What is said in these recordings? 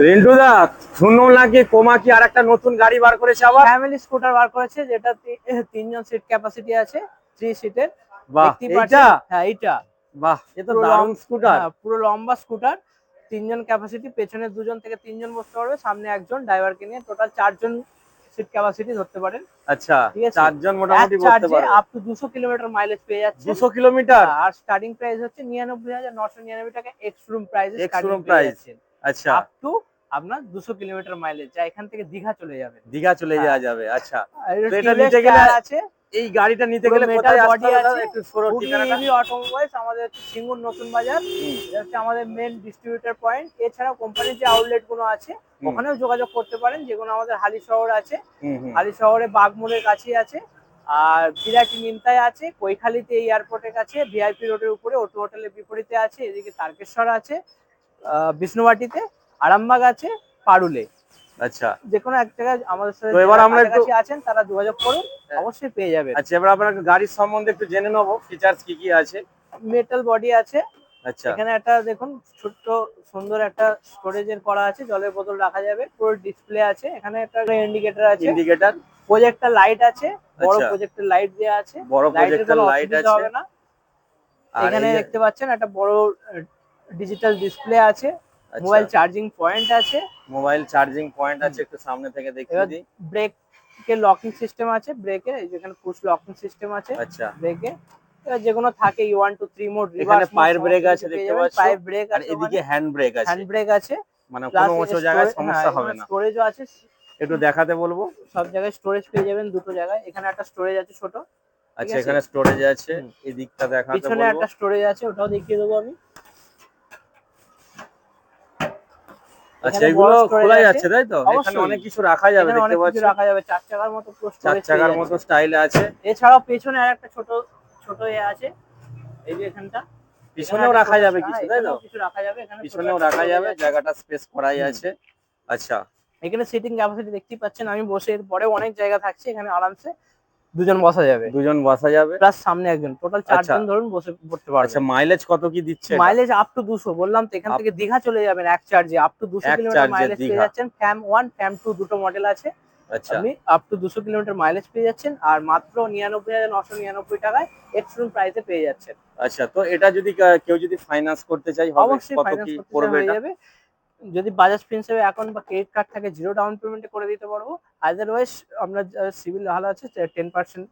রিন্টু দা শুনলাম নাকি কোমা কি আর একটা নতুন গাড়ি বার করেছে আবার? ফ্যামিলি স্কুটার বার করেছে যেটা তিনজন সিট ক্যাপাসিটি আছে থ্রি সিটের বাহ হ্যাঁ এইটা। বাহ এ তো লং- স্কুটার হ্যাঁ, পুরো লম্বা স্কুটার তিনজন ক্যাপাসিটি পেছনে দুজন থেকে তিনজন বসতে পারবে সামনে একজন ড্রাইভারকে নিয়ে টোটাল চারজন সিট ক্যাপাসিটি ধরতে পারেন। আচ্ছা। চারজন মোটামুটি বসতে পারে আপ টু দুশো কিলোমিটার মাইলেজ পেয়ে যাচ্ছে। দুশো কিলোমিটার আর স্টার্টিং প্রাইস হচ্ছে নিরানব্বই হাজার নশো নিরানব্বই টাকা ex room price Ex-room price। আচ্ছা। আপ টু আপনার দুশো কিলোমিটার মাইলেজ যা এখান থেকে দীঘা চলে যাবে। দীঘা চলে হ্যাঁ। যাওয়া যাবে আচ্ছা। তো এটা নিতে গেলে আছে। এই গাড়িটা নিতে গেলে কোথায় আসতে হবে? একটু সরো ঠিকানাটা। ইভি অটোমোবাইলস আমাদের হচ্ছে সিঙ্গুর নতুন বাজার। এটা হচ্ছে আমাদের মেন ডিস্ট্রিবিউটর পয়েন্ট এছাড়াও কোম্পানির যে আউটলেটগুলো আছে ওখানেও যোগাযোগ করতে পারেন। যেগুলো আমাদের হালি শহর আছে। হালি শহরে বাগমোড়ের কাছেই আছে। আর বিরাটি নিমতায় আছে কৈখালিতে এয়ারপোর্টের কাছে। ভিআইপি রোডের উপরে অটো হোটেলের বিপরীতে আছে। এদিকে তারকেশ্বর আছে। বিষ্ণুবাটিতে আরামবাগ আছে পারুলে। আচ্ছা। যে কোনো এক জায়গায় আমাদের সাথে তো এবার আমরা একটু- আছেন তারা যোগাযোগ করুন অবশ্যই পেয়ে যাবেন। আচ্ছা এবার আপনার গাড়ির সম্বন্ধে একটু জেনে নেব ফিচার্স কি কি আছে। মেটাল বডি আছে। আচ্ছা। এখানে একটা দেখুন ছোট্ট সুন্দর একটা স্টোরেজের করা আছে জলের বোতল রাখা যাবে পুরো ডিসপ্লে আছে। এখানে একটা ইন্ডিকেটর আছে। ইন্ডিকেটর প্রজেক্টর লাইট আছে বড়। প্রজেক্টর লাইট দেওয়া আছে। বড় প্রজেক্টর লাইট আছে। হবে না। এখানে দেখতে পাচ্ছেন একটা বড় ডিজিটাল ডিসপ্লে আছে মোবাইল চার্জিং পয়েন্ট আছে। মোবাইল চার্জিং পয়েন্ট আছে একটু সামনে থেকে দেখিয়ে দিই। ব্রেক কে লকিং সিস্টেম আছে ব্রেকের যেখানে পুশ লকিং সিস্টেম আছে আচ্ছা। ব্রেকে এবার যেগুলো থাকে ওয়ান টু থ্রি মোড এখানে পায়ের ব্রেক আছে দেখতে পাচ্ছ। পায়ের ব্রেক আর এদিকে হ্যান্ড ব্রেক আছে। হ্যান্ড ব্রেক আছে মানে কোনো উঁচু জায়গায় সমস্যা হবে না। স্টোরেজও আছে। একটু দেখাতে বলব? সব জায়গায় স্টোরেজ পেয়ে যাবেন দুটো জায়গায়। এখানে একটা স্টোরেজ আছে ছোট। আচ্ছা এখানে স্টোরেজ আছে। হুম। এই দিকটা দেখাতে পিছনে একটা স্টোরেজ আছে ওটাও দেখিয়ে দেবো আমি। আচ্ছা এগুলো বড় storage খোলা আছে। যাচ্ছে তাই তো? এখানে অনেক কিছু রাখা যাবে দেখতে কিছু রাখা যাবে চার চাকার মতো পুরো চার চাকার মতো। স্টাইলে আছে। এছাড়াও পেছনে আর একটা ছোট ছোট এ আছে। এই যে এখানটা। পিছনেও রাখা যাবে কিছু হ্যাঁ, তাই তো? কিছু রাখা যাবে এখানে পিছনেও রাখা যাবে জায়গাটা স্পেস করাই আছে। আচ্ছা। এখানে সিটিং ক্যাপাসিটি দেখতেই পাচ্ছেন আমি বসে এর পরেও অনেক জায়গা থাকছে এখানে আরামসে দুজন বসা যাবে। দুজন বসা যাবে। প্লাস সামনে একজন। টোটাল চারজন ধরুন বসে পড়তে পারবে। আচ্ছা মাইলেজ কত কি দিচ্ছে মাইলেজ আপ টু দুশো। বললাম তো এখান থেকে দীঘা চলে যাবেন এক চার্জে আপ টু দুশো এক কিলোমিটার মাইলেজ পেয়ে যাচ্ছেন। ফ্যাম ওয়ান ফ্যাম টু দুটো মডেল আছে। আচ্ছা। আপনি আপ টু দুশো কিলোমিটার মাইলেজ পেয়ে যাচ্ছেন। আর মাত্র নিরানব্বই হাজার নশো নিরানব্বই টাকায় এক্সট্রুম প্রাইসে পেয়ে যাচ্ছেন। আচ্ছা তো এটা যদি কেউ যদি ফাইন্যান্স করতে চাই হবে? কত কি পড়বে এটা? যাবে। যদি বাজাজ ফিন্সের অ্যাকাউন্ট বা ক্রেডিট কার্ড থাকে জিরো ডাউন পেমেন্টে করে দিতে পারব। আদারওয়াইজ আপনার সিভিল ভালো আছে টেন পার্সেন্ট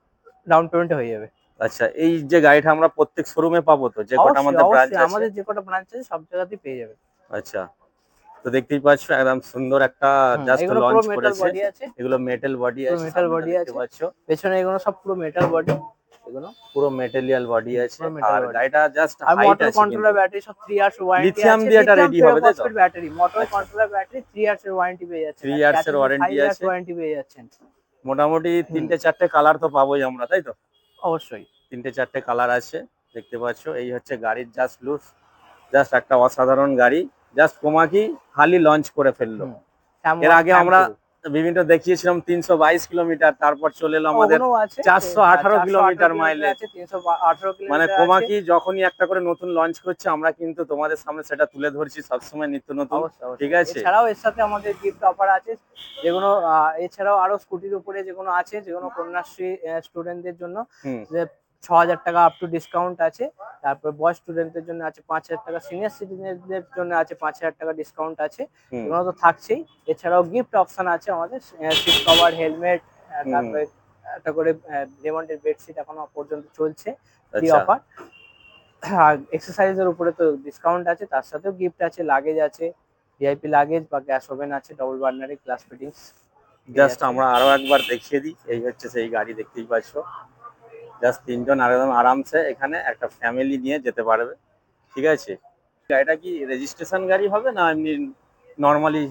ডাউন পেমেন্টে হয়ে যাবে। আচ্ছা এই যে গাড়িটা আমরা প্রত্যেক শোরুমে পাবো তো? যে কটা আমাদের ব্রাঞ্চ আছে? আমাদের যে কটা ব্রাঞ্চ আছে সব জায়গাতেই পেয়ে যাবে। আচ্ছা তো দেখতেই পাচ্ছ একদম সুন্দর একটা জাস্ট লঞ্চ মেটাল করেছে। বডি আছে। এগুলো মেটাল বডি আছে body দেখতে আছে। পেছনে এগুলো সব পুরো মেটাল বডি এগুলো? পুরো মেটেরিয়াল বডি আছে আর গাড়িটা জাস্ট আর মোটর কন্ট্রোলার ব্যাটারি সব 3 ইয়ার্স ওয়ারেন্টি Lithium দিয়ে এটা ready হবে, তাই তো? Battery motor. Controller battery 3 years এর ওয়ারেন্টি পেয়ে যাচ্ছেন। 3 years এর warranty আছে। ওয়ারেন্টি পেয়ে যাচ্ছেন। মোটামুটি তিনটে চারটে কালার তো পাবোই আমরা তাই তো? অবশ্যই। তিনটে চারটে কালার আছে দেখতে পাচ্ছ। এই হচ্ছে গাড়ির জাস্ট লুক জাস্ট একটা অসাধারণ গাড়ি। জাস্ট কোমাকি হালি লঞ্চ করে ফেলল। এর আগে আমরা বিভিন্ন দেখিয়েছিলাম তিনশো বাইশ কিলোমিটার তারপর চলে এলো আমাদের চারশো আছে 418 418 কিলোমিটার mileage। আছে 318 কিলোমিটার মানে। কোমাকি যখনই একটা করে নতুন লঞ্চ করছে আমরা কিন্তু তোমাদের সামনে সেটা তুলে ধরছি সবসময় নিত্য নতুন। ঠিক আছে এছাড়াও এর সাথে আমাদের গিফট অফার আছে যেগুলো এছাড়াও আরও স্কুটির উপরে যেগুলো আছে যেগুলো কন্যাশ্রী স্টুডেন্টদের জন্য যে ছ হাজার টাকা আপ টু ডিসকাউন্ট আছে। তারপর বয় স্টুডেন্টদের জন্য আছে পাঁচ হাজার টাকা সিনিয়র সিটিজেনদের জন্য আছে পাঁচ হাজার টাকা ডিসকাউন্ট আছে। এগুলো তো থাকছেই। এছাড়াও গিফট অপশন আছে আমাদের সিট কভার হেলমেট তারপরে একটা করে রেমন্ডের বেডশিট এখনও পর্যন্ত চলছে। ফ্রি অফার আর এক্সারসাইজের উপরে তো ডিসকাউন্ট আছে তার সাথেও গিফট আছে লাগেজ আছে ভিআইপি লাগেজ বা গ্যাস ওভেন আছে ডবল বার্নারি গ্লাস ফিটিংস জাস্ট আমরা আরও একবার দেখিয়ে দিই এই হচ্ছে সেই গাড়ি দেখতেই পাচ্ছ। জাস্ট তিনজন আর একদম আরামসে এখানে একটা ফ্যামিলি নিয়ে যেতে পারবে। ঠিক আছে? গাড়িটা কি রেজিস্ট্রেশন গাড়ি হবে না এমনি নর্মালি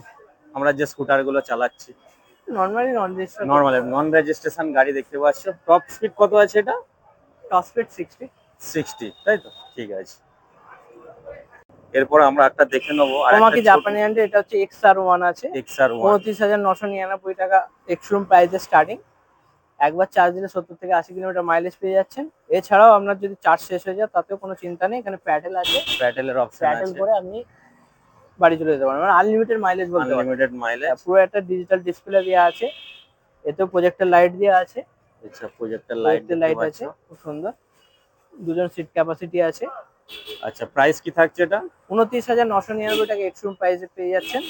আমরা যে স্কুটারগুলো চালাচ্ছি? Normally non normal non registration গাড়ি দেখতে পাচ্ছ। টপ স্পিড কত আছে এটা? টপ স্পিড সিক্সটি সিক্সটি তাই তো? ঠিক আছে। এরপর আমরা একটা দেখে নেব তোমাকে জাপানি আন্ডে এটা হচ্ছে এক্স আর ওয়ান আছে। এক্সআর ওয়ান উনত্রিশ হাজার নশো নিরানব্বই টাকা এক্সরুম প্রাইসে স্টার্টিং একবার চার্জ দিলে সত্তর থেকে আশি কিলোমিটার মাইলেজ পেয়ে যাচ্ছেন। এছাড়াও আপনার যদি চার্জ শেষ হয়ে যায় তাতেও কোনো চিন্তা নেই। এখানে প্যাডেল আছে। প্যাটেলের অপশন প্যাডেল করে আপনি বাড়ি চলে যেতে পারেন মানে আনলিমিটেড মাইলেজ বলতে আনলিমিটেড মাইলেজ পুরো একটা ডিজিটাল ডিসপ্লে দেওয়া আছে। এতেও প্রজেক্টর লাইট দেওয়া আছে। আচ্ছা প্রজেক্টর লাইট লাইট আছে। খুব সুন্দর। দুজন সিট ক্যাপাসিটি আছে। আচ্ছা প্রাইস কি থাকছে এটা? উনত্রিশ হাজার নশো নিরানব্বই টাকা এক্সট্রিম প্রাইসে পেয়ে যাচ্ছেন।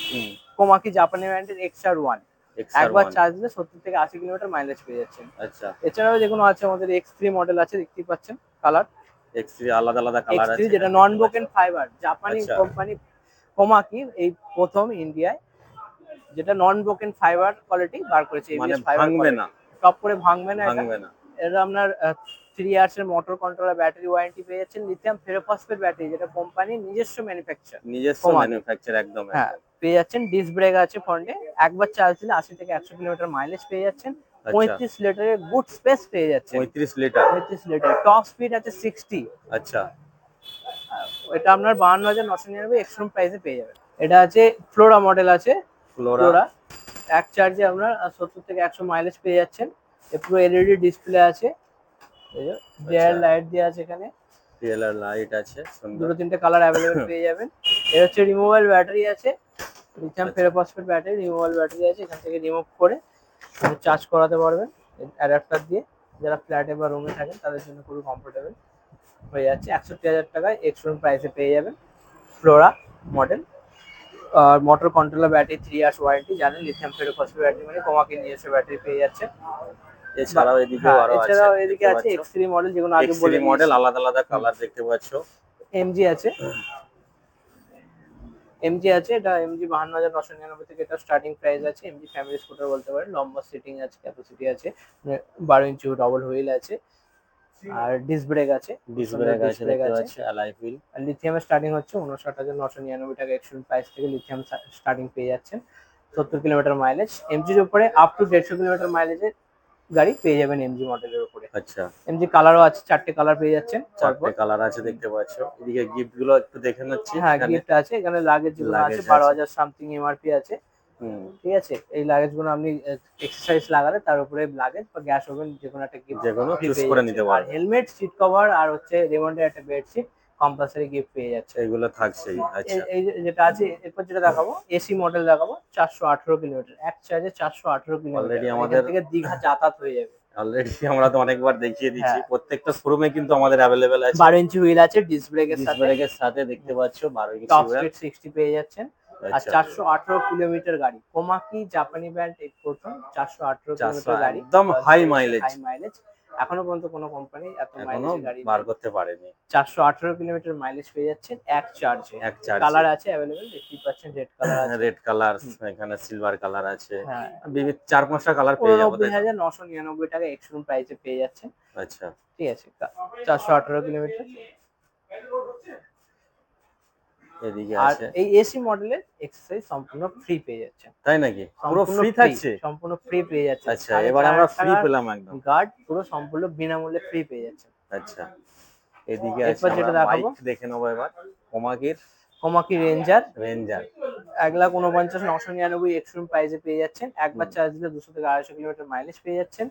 কোমাকি জাপানি ব্র্যান্ডের এক্সআর ওয়ান XR1 একবার চার্জ দিলে সত্তর থেকে আশি কিলোমিটার মাইলেজ পেয়ে যাচ্ছেন। আচ্ছা। এছাড়াও যেগুলো আছে আমাদের এক্স থ্রি মডেল আছে দেখতেই পাচ্ছেন কালার এক্স থ্রি আলাদা আলাদা কালার আছে। যেটা নন বোকেন ফাইবার জাপানি। কোম্পানি কোমাকি এই প্রথম ইন্ডিয়ায় যেটা নন ব্রোকেন ফাইবার কোয়ালিটি বার করেছে মানে ভাঙবে না। টপ করে ভাঙবে না ভাঙবে না। এটা আপনার থ্রি ইয়ার্স এর মোটর কন্ট্রোলার ব্যাটারি ওয়ারেন্টি পেয়ে যাচ্ছেন লিথিয়াম ফেরোফসফেট ব্যাটারি যেটা কোম্পানির নিজস্ব ম্যানুফ্যাকচার নিজস্ব ম্যানুফ্যাকচার একদম হ্যাঁ পেয়ে যাচ্ছেন ডিস ব্রেক আছে ফ্রন্টে একবার চার্জ দিলে আশি থেকে একশো কিলোমিটার মাইলেজ পেয়ে যাচ্ছেন। আচ্ছা। পঁয়ত্রিশ লিটারের গুড স্পেস পেয়ে যাচ্ছেন। পঁয়ত্রিশ লিটার। পঁয়ত্রিশ লিটার। টপ স্পিড আছে সিক্সটি আচ্ছা। এটা আপনার বাহান্ন হাজার নশো নিরানব্বই এক্সট্রিম প্রাইসে পেয়ে যাবেন। এটা আছে ফ্লোরা মডেল আছে। ফ্লোরা এক চার্জে আপনার সত্তর থেকে একশো মাইলেজ পেয়ে যাচ্ছেন। পুরো এলইডি ডিসপ্লে আছে। ডেয়ার লাইট দেওয়া আছে এখানে। ডিএলআর লাইট আছে সুন্দর। দুটো তিনটে কালার অ্যাভেলেবেল পেয়ে যাবেন। এর হচ্ছে ব্যাটারি আছে। লিথিয়াম আচ্ছা। ফেরোফসফেট ব্যাটারি রিমুভাল ব্যাটারি আছে এখান থেকে রিমুভ করে চার্জ করাতে পারবেন অ্যাডাপ্টার দিয়ে। যারা ফ্ল্যাটে বা রুমে থাকেন তাদের জন্য খুবই কমফোর্টেবল হয়ে যাচ্ছে। একষট্টি হাজার টাকায় এক্সট্রিম প্রাইসে পেয়ে যাবেন ফ্লোরা মডেল আর motor controller battery three years warranty জানেন লিথিয়াম ফেরোফসফেট ব্যাটারি মানে কমাকে নিজস্ব ব্যাটারি পেয়ে যাচ্ছে। এছাড়াও এদিকেও হ্যাঁ, আরও আছে এছাড়াও এদিকে আছে এক্স মডেল যেগুলো আগে বলে মডেল আলাদা আলাদা কালার দেখতে পাচ্ছ। এমজি আছে। এমজি আছে এটা এমজি বাহান্ন হাজার নশো নিরানব্বই থেকে এটা স্টার্টিং প্রাইস আছে। এমজি ফ্যামিলি স্কুটার বলতে পারেন লম্বা সিটিং আছে ক্যাপাসিটি আছে বারো ইঞ্চি ডবল হুইল আছে আর ডিস ব্রেক আছে ডিস ব্রেক আছে দেখতে। পাচ্ছ অ্যালাই হুইল আর লিথিয়ামের স্টার্টিং হচ্ছে উনষাট হাজার নশো নিরানব্বই টাকা এক্সট্রিম প্রাইস থেকে লিথিয়াম স্টার্টিং পেয়ে যাচ্ছেন। সত্তর কিলোমিটার মাইলেজ এমজির উপরে আপ টু দেড়শো কিলোমিটার মাইলেজের গাড়ি পেয়ে যাবেন এমজি মডেলের উপরে। আচ্ছা। এমজি কালারও আছে চারটে কালার পেয়ে যাচ্ছেন চারটে কালার আছে দেখতে পাচ্ছ। এদিকে গিফটগুলো একটু দেখে নিচ্ছি। হ্যাঁ। গিফট আছে এখানে লাগেজ যেগুলো আছে বারো। হাজার সামথিং এমআরপি আছে। ঠিক আছে? এই লাগেজগুলো আপনি এক্সারসাইজ লাগালে তার উপরে লাগেজ বা গ্যাস ওভেন যে কোনো একটা গিফট যেকোনো চুজ করে নিতে পারবে হেলমেট সিট কভার আর হচ্ছে রেমন্ডের একটা বেডশিট কম্পালসারি গিফট পেয়ে যাচ্ছে। এগুলো থাকছেই আচ্ছা। এই- যেটা আছে এরপর যেটা দেখাবো এসি মডেল দেখাবো চারশো আঠারো কিলোমিটার। এক চার্জে চারশো আঠারো কিলোমিটার। Already আমাদের থেকে দীঘা যাতায়াত হয়ে যাবে। অলরেডি আমরা তো অনেকবার দেখিয়ে দিচ্ছি হ্যাঁ। প্রত্যেকটা শোরুমে কিন্তু আমাদের অ্যাভেলেবেল আছে। বারো ইঞ্চি হুইল আছে ডিস্ক ব্রেকের সাথে ব্রেকের সাথে। দেখতে পাচ্ছ বারো ইঞ্চি টপ স্পিড সিক্সটি পেয়ে যাচ্ছেন। আর আচ্ছা। চারশো আঠারো কিলোমিটার গাড়ি। কোমাকি জাপানি ব্র্যান্ড এই প্রথম চারশো আঠারো 400 কিলোমিটার গাড়ি। একদম high mileage। হাই মাইলেজ এখনও পর্যন্ত কোনো কোম্পানি এত মাইলেজ গাড়ি বার করতে পারেনি। চারশো আঠারো কিলোমিটার মাইলেজ পেয়ে যাচ্ছেন এক চার্জে এক চার্জ কালার আছে অ্যাভেলেবেল দেখতেই পাচ্ছেন রেড কালার আছে। রেড কালার এখানে সিলভার কালার আছে। হ্যাঁ। বিভিন্ন চার পাঁচটা কালার পেয়ে যাব এক্স হাজার নশো নিরানব্বই টাকা প্রাইসে পেয়ে যাচ্ছেন। আচ্ছা। ঠিক আছে চারশো আঠারো কিলোমিটার। এদিকে আর এই এসি মডেলের এক্সারসাইজ সম্পূর্ণ ফ্রি পেয়ে যাচ্ছে তাই নাকি? পুরো ফ্রি থাকছে? সম্পূর্ণ ফ্রি পেয়ে যাচ্ছে আচ্ছা এবার আমরা ফ্রি পেলাম একদম। গার্ড পুরো সম্পূর্ণ বিনামূল্যে ফ্রি পেয়ে যাচ্ছে আচ্ছা এদিকে আছে এবার যেটা দেখাবো। দেখে নেব এবার। কোমাকির কোমাকি রেঞ্জার রেঞ্জার এক লাখ উনপঞ্চাশ নশো নিরানব্বই এক্সট্রিম প্রাইসে পেয়ে যাচ্ছেন। একবার। চার্জ দিলে দুশো থেকে আড়াইশো কিলোমিটার মাইলেজ পেয়ে যাচ্ছেন।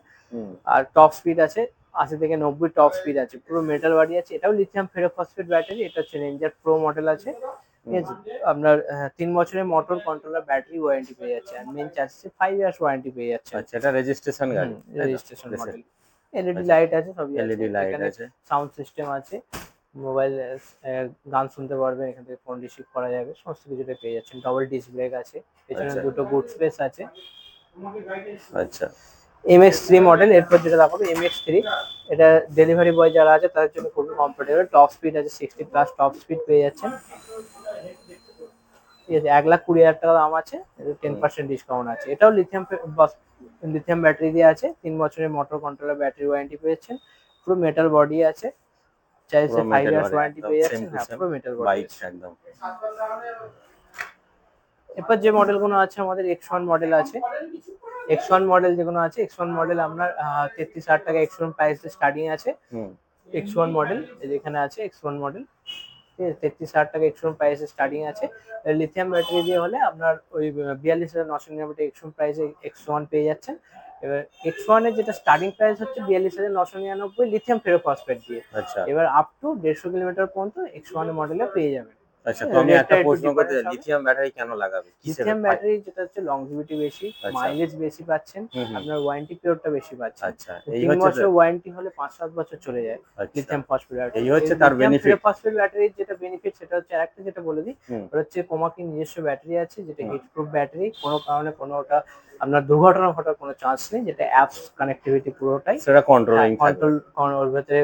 আর টপ স্পিড আছে আশি থেকে নব্বই টপ স্পিড আছে। পুরো মেটাল বাড়ি আছে। এটাও লিথিয়াম ফেরোফসফেট ব্যাটারি এটা হচ্ছে রেঞ্জার প্রো মডেল আছে। ঠিক আছে? আপনার তিন বছরের মোটর কন্ট্রোলার ব্যাটারি ওয়ারেন্টি পেয়ে যাচ্ছে। আর main charge five years warranty পেয়ে যাচ্ছে। আচ্ছা এটা রেজিস্ট্রেশন গাড়ি রেজিস্ট্রেশন মডেল এলইডি। লাইট আছে সবই এলইডি লাইট আছে। সাউন্ড সিস্টেম আছে। মোবাইল গান শুনতে পারবেন এখান থেকে ফোন রিসিভ করা যাবে সমস্ত কিছুটা পেয়ে যাচ্ছেন। ডবল ডিস্ক ব্রেক আছে পেছনে আচ্ছা। দুটো গুড স্পেস আছে। আচ্ছা। এম এক্স থ্রি মডেল এরপর যেটা দেখাবো এম এক্স থ্রি এটা ডেলিভারি বয় যারা আছে তাদের জন্য খুবই কমফোর্টেবল টপ স্পিড আছে সিক্সটি প্লাস টপ স্পিড পেয়ে যাচ্ছেন। ঠিক আছে এক লাখ কুড়ি হাজার টাকা দাম আছে টেন পার্সেন্ট ডিসকাউন্ট আছে। এটাও লিথিয়াম লিথিয়াম ব্যাটারি দিয়ে আছে। তিন বছরের মোটর কন্ট্রোলার ব্যাটারি ওয়ারেন্টি পেয়েছেন পুরো মেটাল বডি আছে। পুরো ফাইভ metal ইয়ার্স ওয়ারেন্টি পেয়ে যাচ্ছেন হ্যাঁ পুরো মেটাল বাইক একদম। এরপর যে মডেলগুলো আছে আমাদের এক্স ওয়ান মডেল আছে। এক্স ওয়ান মডেল যেগুলো আছে এক্স ওয়ান মডেল আপনার তেত্রিশ হাজার টাকা এক্স ওয়ান প্রাইস স্টার্টিং আছে। এক্স ওয়ান মডেল যেখানে আছে এক্স ওয়ান মডেল তেত্রিশ হাজার টাকা এক্স ওয়ান প্রাইসে স্টার্টিং আছে। লিথিয়াম ব্যাটারি দিয়ে হলে আপনার ওই বিয়াল্লিশ হাজার নশো নিরানব্বই এক্স ওয়ান প্রাইসে এক্স ওয়ান পেয়ে যাচ্ছেন। এবার এক্স ওয়ানের যেটা স্টার্টিং প্রাইস হচ্ছে বিয়াল্লিশ হাজার নশো নিরানব্বই লিথিয়াম ফেরোফসফেট দিয়ে। আচ্ছা। এবার আপ টু দেড়শো কিলোমিটার পর্যন্ত এক্স ওয়ান মডেলে পেয়ে যাবেন। আচ্ছা তো আমি একটা প্রশ্ন করতে লিথিয়াম ব্যাটারি কেন লাগাবে? লিথিয়াম ব্যাটারি যেটা হচ্ছে লংজিভিটি বেশি আচ্ছা। মাইলেজ বেশি পাচ্ছেন। আপনার ওয়ারেন্টি পিরিয়ডটা বেশি পাচ্ছেন। আচ্ছা এই হচ্ছে বছর ওয়ারেন্টি হলে পাঁচ সাত বছর চলে যায় আচ্ছা। লিথিয়াম ফসফেট ব্যাটারি এই হচ্ছে তার benefit। ফসফেট ব্যাটারির যেটা বেনিফিট সেটা হচ্ছে আরেকটা যেটা বলে দিই। ওটা হচ্ছে কোমাকি নিজস্ব ব্যাটারি আছে যেটা। হিট প্রুফ ব্যাটারি কোনো কারণে কোনো ওটা আপনার দুর্ঘটনা ঘটার কোনো চান্স নেই যেটা অ্যাপস কানেক্টিভিটি পুরোটাই। সেটা কন্ট্রোলিং থাকবে কন্ট্রোল ওর ভেতরে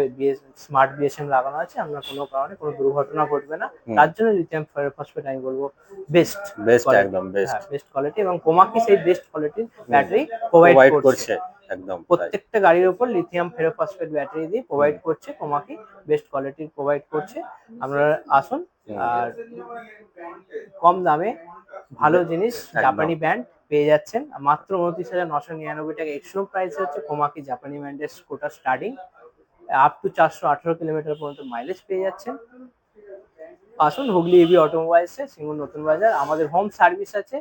স্মার্ট বিএসএম লাগানো আছে আপনার কোনো কারণে কোনো দুর্ঘটনা ঘটবে না। তার জন্য লিথিয়াম ফসফেট আমি বলব বেস্ট বেস্ট একদম বেস্ট বেস্ট কোয়ালিটি এবং কোমাকি সেই বেস্ট কোয়ালিটির ব্যাটারি প্রোভাইড করছে। একদম প্রত্যেকটা গাড়ির উপর লিথিয়াম ফেরোফসফেট ব্যাটারি দিয়ে প্রোভাইড করছে কোমাকি বেস্ট কোয়ালিটির প্রোভাইড করছে। আপনারা আসুন আর কম দামে ভালো জিনিস জাপানি ব্যান্ড পেয়ে যাচ্ছেন। মাত্র উনত্রিশ হাজার নশো নিরানব্বই টাকা এক্সট্রুম প্রাইস হচ্ছে কোমাকি জাপানি ব্যান্ডের স্কুটার স্টার্টিং আপ টু চারশো আঠারো কিলোমিটার পর্যন্ত মাইলেজ পেয়ে যাচ্ছেন। আসুন হুগলি ইবি অটোমোবাইলসে সিঙ্গুর নতুন বাজার। আমাদের হোম সার্ভিস আছে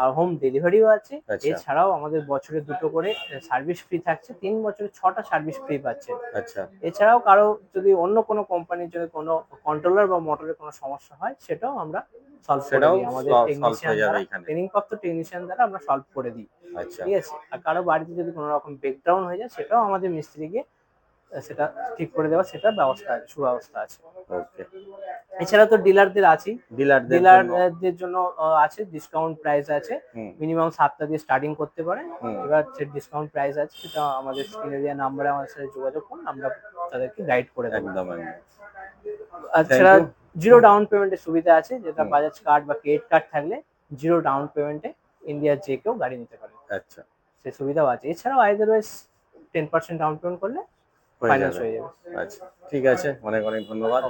আর হোম ডেলিভারিও আছে। আচ্ছা। এছাড়াও আমাদের বছরে দুটো করে সার্ভিস ফ্রি থাকছে। তিন বছরে ছটা সার্ভিস ফ্রি পাচ্ছে আচ্ছা। এছাড়াও কারও যদি অন্য কোনো কোম্পানির যদি কোনো কন্ট্রোলার বা মোটরের কোনো সমস্যা হয় সেটাও আমরা সলভ করে দিই। আমাদের টেকনিশিয়ান দ্বারা ট্রেনিং প্রাপ্ত টেকনিশিয়ান দ্বারা আমরা সলভ করে দিই। ঠিক আছে? আর কারও বাড়িতে যদি কোনো রকম ব্রেকডাউন হয়ে যায় সেটাও আমাদের মিস্ত্রি গিয়ে আহ, সেটা ঠিক করে দেওয়ার সেটা ব্যবস্থা আছে সুব্যবস্থা আছে। এছাড়া তো ডিলারদের আছেই। ডিলারদের ডিলারদের জন্য আছে ডিসকাউন্ট প্রাইস আছে। মিনিমাম সাতটা দিয়ে স্টার্টিং করতে পারে। এবার যে ডিসকাউন্ট প্রাইস আছে সেটা আমাদের স্ক্রিনে দেওয়া নাম্বারে আমাদের সাথে যোগাযোগ করুন আমরা তাদেরকে গাইড করে দেবো। একদম। You. জিরো ডাউন পেমেন্টের সুবিধা আছে যেটা বাজাজ কার্ড বা ক্রেডিট কার্ড থাকলে জিরো ডাউন পেমেন্টে ইন্ডিয়ার যে কেউ গাড়ি নিতে পারে। আচ্ছা। সে সুবিধাও আছে। এছাড়াও otherwise ten percent down payment করলে ফাইন্যান্স হয়ে যাবে। আচ্ছা। ঠিক আছে। অনেক অনেক ধন্যবাদ।